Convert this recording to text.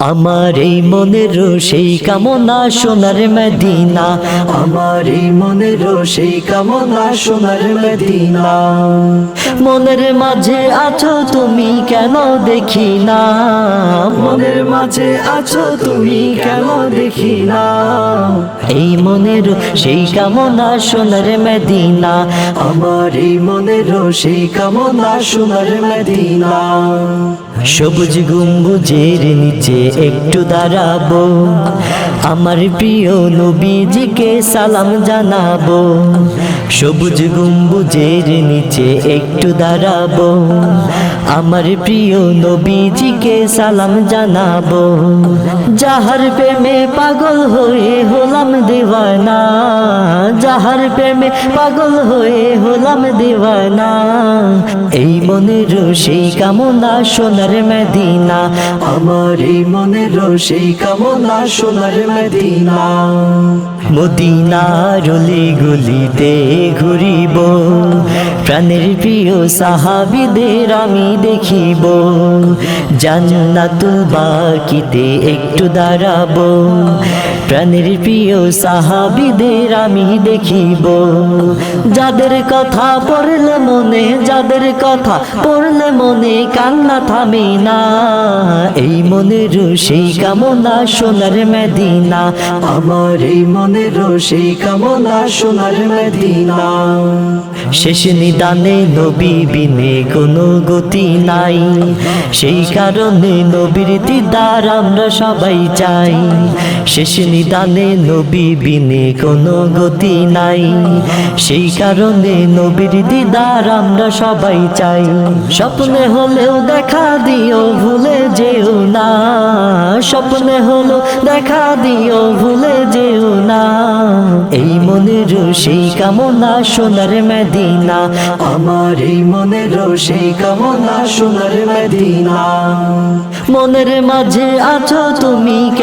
আমার এই মনের সেই কামনা সোনার মদিনা। আমার এই মনের সেই কামনা সোনার মদিনা। মনের মাঝে আছো তুমি কেন দেখি না? মনের মাঝে আছো তুমি কেন দেখি না? এই মনের সেই কামনা সোনার মদিনা। আমার এই মনের সেই কামনা সোনার মদিনা। সবুজ গম্বুজের নিচে একটু দাঁড়াবো। আমার প্রিয় নবীজিকে সালাম জানাব। সবুজ গম্বুজের নিচে একটু দাঁড়াবো। আমার প্রিয় নবীজিকে সালাম জানাব। যাহার প্রেমে পাগল হয়ে হলাম দেওয়ানা। যাহার প্রেমে পাগল হয়ে হলাম দেওয়ানা। এই মনের সেই কামনা সোনার মদিনা। আমার এই মনের সেই কামনা সোনার মদিনা। মদিনা রলি গলিতে ঘুরিব। প্রাণের প্রিয় সাহাবিদের আমি দেখিব। জান্নাতুল বাকিতে একটু দাঁড়াবো। প্রাণের প্রিয় সাহাবিদের আমি দেখিব যাদের কথা পড়লে মনে, যাদের কথা পড়লে মনে কান্না থামে না। এই মনের সেই কামনা সোনার মেদিনা, আমার এই মনের সেই কামনা সোনার মেদিনা। শেষ নিদানে নবী বিনে কোনো গতি নাই, সেই কারণে নবীর দিদার আমরা সবাই চাই। শেষ নিদানে নবী বিনে কোনো গতি নাই। সেই কারণে নবীর দিদার আমরা সবাই চাই। স্বপ্নে হলেও দেখা দিও, ভুলে যেও না। স্বপ্নে হলো দেখা দিও, ভুলে যেও না। এই মনের সেই কামনা সোনার মেদিনা। আমার এই মনের সেই কামনা সোনার মেদিনা। মনের মাঝে আছো তুমি